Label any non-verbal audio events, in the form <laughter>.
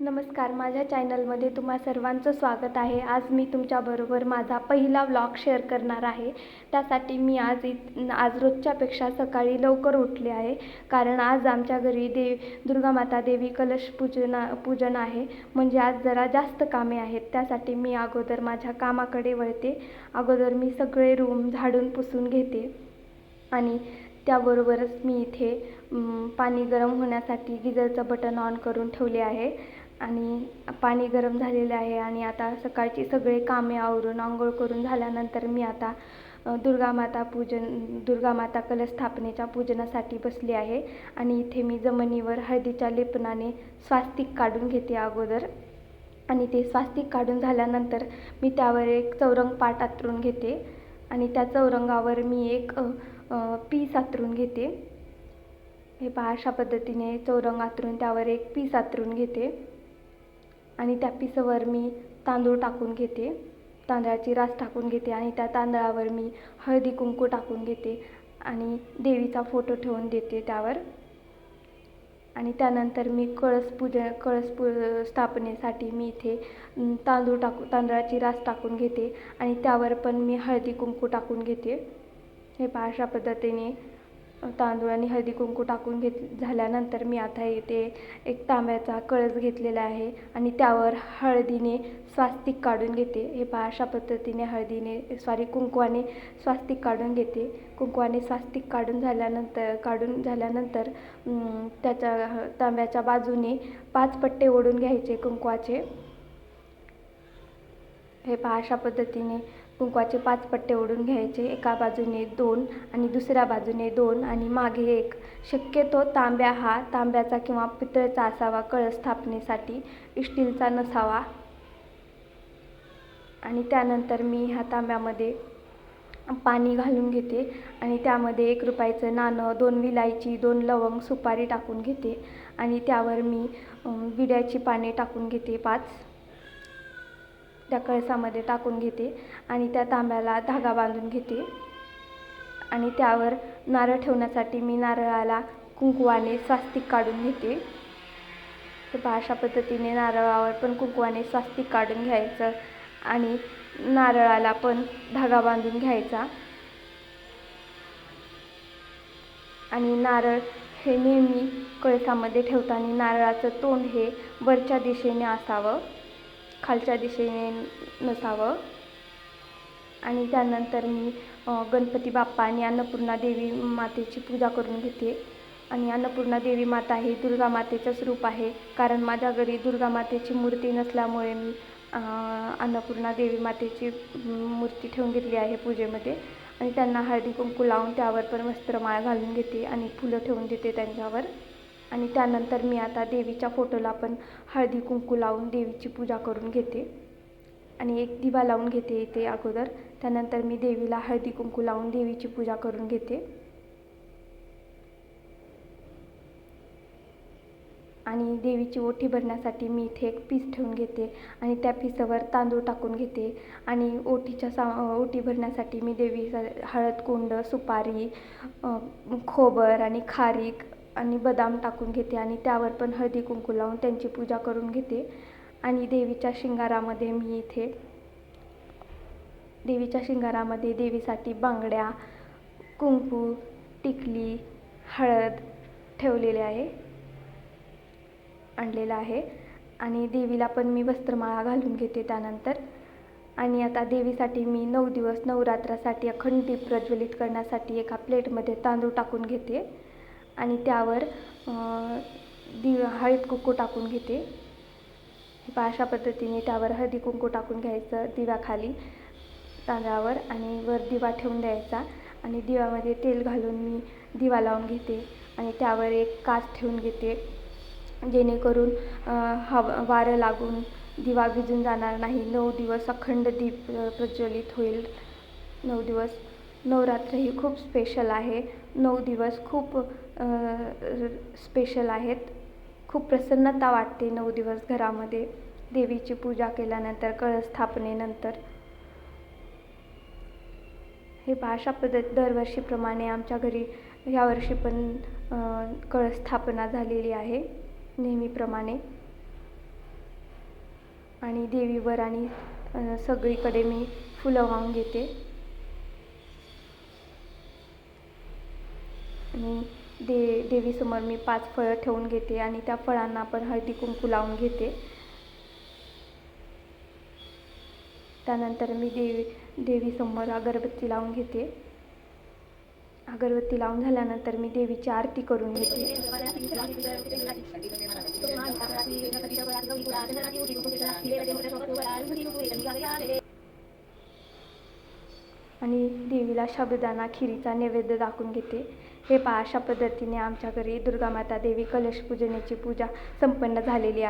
नमस्कार माझ्या चॅनलमध्ये तुम्हा सर्वांचं स्वागत आहे. आज मी तुमच्याबरोबर माझा पहिला व्लॉग शेअर करणार आहे. त्यासाठी मी आज इत आज रोजच्यापेक्षा सकाळी लवकर उठले आहे. कारण आज आमच्या घरी दे दुर्गामाता देवी कलश पूजना पूजन आहे. म्हणजे आज जरा जास्त कामे आहेत. त्यासाठी मी अगोदर माझ्या कामाकडे वळते. अगोदर मी सगळे रूम झाडून पुसून घेते. आणि त्याबरोबरच मी इथे पाणी गरम होण्यासाठी गिझरचं बटन ऑन करून ठेवले आहे. आणि पाणी गरम झालेले आहे आणि आता सकाळची सगळे कामे आवरून आंघोळ करून झाल्यानंतर मी आता दुर्गामाता पूजन दुर्गामाता कलश स्थापनेच्या पूजनासाठी बसली आहे आणि इथे मी जमिनीवर हळदीच्या लेपनाने स्वास्तिक काढून घेते अगोदर. आणि ते स्वास्तिक काढून झाल्यानंतर मी त्यावर एक चौरंग पाट आतरून घेते आणि त्या चौरंगावर मी एक पीस आतरून घेते. हे पहा अशा पद्धतीने चौरंग आतरून त्यावर एक पीस आतरून घेते. आणि त्या पिसावर मी तांदूळ टाकून घेते. तांदळाची रास टाकून घेते आणि त्या तांदळावर मी हळदी कुंकू टाकून घेते आणि देवीचा फोटो ठेवून देते त्यावर. आणि त्यानंतर मी कळस पूजा कळस पू स्थापनेसाठी मी इथे तांदूळ टाकू तांदळाची रास टाकून घेते आणि त्यावर पण मी हळदी कुंकू टाकून घेते. हे पहा अशा पद्धतीने तांदूळ आणि हळदी कुंकू टाकून घेत झाल्यानंतर मी आता येथे एक तांब्याचा कळस घेतलेला आहे आणि त्यावर हळदीने स्वास्तिक काढून घेते. हे पहा अशा पद्धतीने हळदीने सॉरी कुंकवाने स्वास्तिक काढून घेते. कुंकवाने स्वास्तिक काढून झाल्यानंतर काढून झाल्यानंतर त्याच्या तांब्याच्या बाजूने पाच पट्टे ओढून घ्यायचे कुंकवाचे. हे पहा अशा पद्धतीने कुंकवाचे पाच पट्टे ओढून घ्यायचे. एका बाजूने दोन आणि दुसऱ्या बाजूने दोन आणि मागे एक. शक्यतो तांब्या हा तांब्याचा किंवा पितळेचा असावा कळस स्थापनेसाठी स्टीलचा नसावा. आणि त्यानंतर मी ह्या तांब्यामध्ये पाणी घालून घेते आणि त्यामध्ये एक रुपयाचं नाणं दोन विलायची दोन लवंग सुपारी टाकून घेते. आणि त्यावर मी विड्याची पाने टाकून घेते पाच. त्या कळसामध्ये टाकून घेते आणि त्या तांब्याला धागा बांधून घेते. आणि त्यावर नारळ ठेवण्यासाठी मी नारळाला कुंकवाने स्वास्तिक काढून घेते. तर पहा अशा पद्धतीने नारळावर पण कुंकवाने स्वास्तिक काढून घ्यायचं आणि नारळाला पण धागा बांधून घ्यायचा. आणि नारळ हे नेहमी कळसामध्ये ठेवताना नारळाचं तोंड हे वरच्या दिशेने असावं. खालच्या दिशेने नसावं. आणि त्यानंतर मी गणपती बाप्पा आणि अन्नपूर्णा देवी मातेची पूजा करून घेते. आणि अन्नपूर्णा देवी माता ही दुर्गा मातेचंच रूप आहे. कारण माझ्या घरी दुर्गा मातेची मूर्ती नसल्यामुळे मी अन्नपूर्णा देवी मातेची मूर्ती ठेवून घेतली आहे पूजेमध्ये. आणि त्यांना हळदी कुंकू लावून त्यावर पण वस्त्रमाळ घालून घेते आणि फुलं ठेवून देते त्यांच्यावर. आणि त्यानंतर मी आता देवीच्या फोटोला पण हळदी कुंकू लावून देवीची पूजा करून घेते. आणि एक दिवा लावून घेते इथे अगोदर. त्यानंतर मी देवीला हळदी कुंकू लावून देवीची पूजा करून घेते. आणि देवीची ओठी भरण्यासाठी मी इथे एक पीस ठेवून घेते आणि त्या पिसावर तांदूळ टाकून घेते. आणि ओटीच्या सा ओटी भरण्यासाठी मी देवीचा हळद कुंड सुपारी खोबर आणि खारीक आणि बदाम टाकून घेते आणि त्यावर पण हळदी कुंकू लावून त्यांची पूजा करून घेते. आणि देवीच्या शिंगारामध्ये मी इथे देवीच्या शिंगारामध्ये देवीसाठी बांगड्या कुंकू टिकली हळद ठेवलेले आहे आणलेलं आहे. आणि देवीला पण मी वस्त्रमाळा घालून घेते त्यानंतर. आणि आता देवीसाठी मी नऊ दिवस नवरात्रासाठी अखंड दीप प्रज्वलित करण्यासाठी एका प्लेटमध्ये तांदूळ टाकून घेते. आणि त्यावर दि दिव हळद कुंकू टाकून घेते. हे पहा अशा पद्धतीने त्यावर हळदी कुंकू टाकून घ्यायचं दिव्याखाली तांदळावर आणि वर दिवा ठेवून द्यायचा आणि दिव्यामध्ये तेल घालून मी दिवा लावून घेते आणि त्यावर एक काच ठेवून घेते. जेणेकरून हवा वारं लागून दिवा भिजून जाणार नाही. नऊ दिवस अखंड दीप प्रज्वलित होईल. नऊ दिवस. नवरात्र ही खूप स्पेशल आहे. नऊ दिवस खूप स्पेशल आहेत. खूप प्रसन्नता वाटते नऊ दिवस घरामध्ये. देवीची पूजा केल्यानंतर कळस स्थापनेनंतर हे भाषा पद्धत दरवर्षीप्रमाणे आमच्या घरी यावर्षी पण कळस स्थापना झालेली आहे नेहमीप्रमाणे. आणि देवीवर आणि सगळीकडे मी फुलं वाहून घेते. आणि दे देवीसमोर मी पाच फळं ठेवून घेते आणि त्या फळांना पण हळदी कुंकू लावून घेते. त्यानंतर मी देवी देवीसमोर अगरबत्ती लावून घेते. अगरबत्ती लावून झाल्यानंतर मी देवीची आरती करून घेते. <laughs> आणि देवीला साबुदाणा खिरीचा नैवेद्य दाखवून घेते. हे पहा अशा पद्धतीने आमच्या घरी दुर्गामाता देवी कलश पूजनेची पूजा संपन्न झालेली आहे.